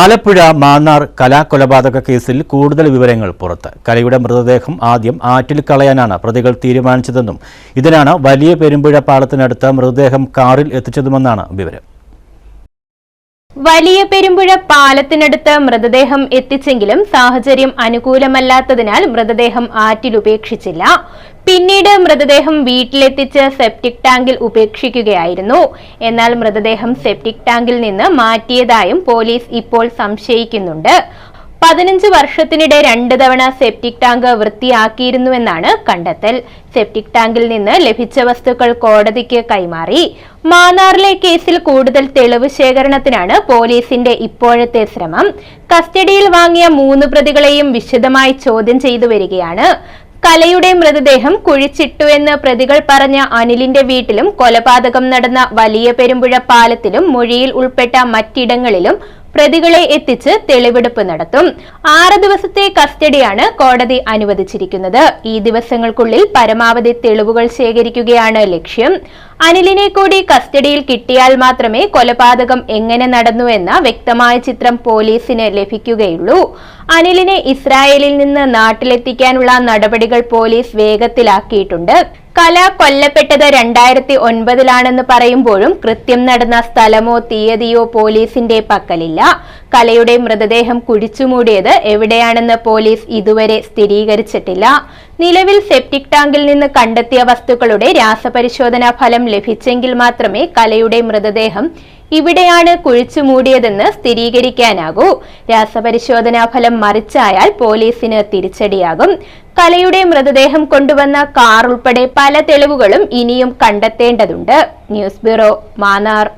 ആലപ്പുഴ മാന്നാർ കലാകൊലപാതക കേസിൽ കൂടുതൽ വിവരങ്ങൾ പുറത്ത്. കലയുടെ മൃതദേഹം ആദ്യം ആറ്റിൽ കളയാനാണ് പ്രതികൾ തീരുമാനിച്ചതെന്നും ഇതിനാണ് വലിയ പെരുമ്പുഴ പാളത്തിനടുത്ത് മൃതദേഹം കാറിൽ എത്തിച്ചതുമെന്നാണ് വിവരം. വലിയ പെരുമ്പുഴ പാലത്തിനടുത്ത് മൃതദേഹം എത്തിച്ചെങ്കിലും സാഹചര്യം അനുകൂലമല്ലാത്തതിനാൽ മൃതദേഹം ആറ്റിൽ ഉപേക്ഷിച്ചില്ല. പിന്നീട് മൃതദേഹം വീട്ടിലെത്തിച്ച് സെപ്റ്റിക് ടാങ്കിൽ ഉപേക്ഷിക്കുകയായിരുന്നു. എന്നാൽ മൃതദേഹം സെപ്റ്റിക് ടാങ്കിൽ നിന്ന് മാറ്റിയതായും പോലീസ് ഇപ്പോൾ സംശയിക്കുന്നുണ്ട്. പതിനഞ്ച് വർഷത്തിനിടെ രണ്ട് തവണ സെപ്റ്റിക് ടാങ്ക് വൃത്തിയാക്കിയിരുന്നുവെന്നാണ് കണ്ടെത്തൽ. സെപ്റ്റിക് ടാങ്കിൽ നിന്ന് ലഭിച്ച വസ്തുക്കൾ കോടതിക്ക് കൈമാറി. മാന്നാറിലെ കേസിൽ കൂടുതൽ തെളിവ് ശേഖരണത്തിനാണ് പോലീസിന്റെ ഇപ്പോഴത്തെ ശ്രമം. കസ്റ്റഡിയിൽ വാങ്ങിയ മൂന്ന് പ്രതികളെയും വിശദമായി ചോദ്യം ചെയ്തു വരികയാണ്. കലയുടെ മൃതദേഹം കുഴിച്ചിട്ടു എന്ന് പ്രതികൾ പറഞ്ഞ അനിലിന്റെ വീട്ടിലും കൊലപാതകം നടന്ന വലിയ പെരുമ്പുഴ പാലത്തിലും മൊഴിയിൽ ഉൾപ്പെട്ട മറ്റിടങ്ങളിലും പ്രതികളെ എത്തിച്ച് തെളിവെടുപ്പ് നടത്തും. ആറ് ദിവസത്തെ കസ്റ്റഡിയാണ് കോടതി അനുവദിച്ചിരിക്കുന്നത്. ഈ ദിവസങ്ങൾക്കുള്ളിൽ പരമാവധി തെളിവുകൾ ശേഖരിക്കുകയാണ് ലക്ഷ്യം. അനിലിനെ കൂടി കസ്റ്റഡിയിൽ കിട്ടിയാൽ മാത്രമേ കൊലപാതകം എങ്ങനെ നടന്നുവെന്ന വ്യക്തമായ ചിത്രം പോലീസിന് ലഭിക്കുകയുള്ളൂ. അനിലിനെ ഇസ്രായേലിൽ നിന്ന് നാട്ടിലെത്തിക്കാനുള്ള നടപടികൾ പോലീസ് വേഗത്തിലാക്കിയിട്ടുണ്ട്. കല കൊല്ലപ്പെട്ടത് രണ്ടായിരത്തി ഒൻപതിലാണെന്ന് പറയുമ്പോഴും കൃത്യം നടന്ന സ്ഥലമോ തീയതിയോ പോലീസിന്റെ പക്കലില്ല. കലയുടെ മൃതദേഹം കുഴിച്ചുമൂടിയത് എവിടെയാണെന്ന് പോലീസ് ഇതുവരെ സ്ഥിരീകരിച്ചിട്ടില്ല. നിലവിൽ സെപ്റ്റിക് ടാങ്കിൽ നിന്ന് കണ്ടെത്തിയ വസ്തുക്കളുടെ രാസപരിശോധനാ ഫലം ലഭിച്ചെങ്കിൽ മാത്രമേ കലയുടെ മൃതദേഹം ഇവിടെയാണ് കുഴിച്ചു മൂടിയതെന്ന് സ്ഥിരീകരിക്കാനാകൂ. രാസപരിശോധനാ ഫലം മറിച്ചായാൽ പോലീസിന് തിരിച്ചടിയാകും. കലയുടെ മൃതദേഹം കൊണ്ടുവന്ന കാർ ഉൾപ്പെടെ പല തെളിവുകളും ഇനിയും കണ്ടെത്തേണ്ടതുണ്ട്. News bureau Mannar.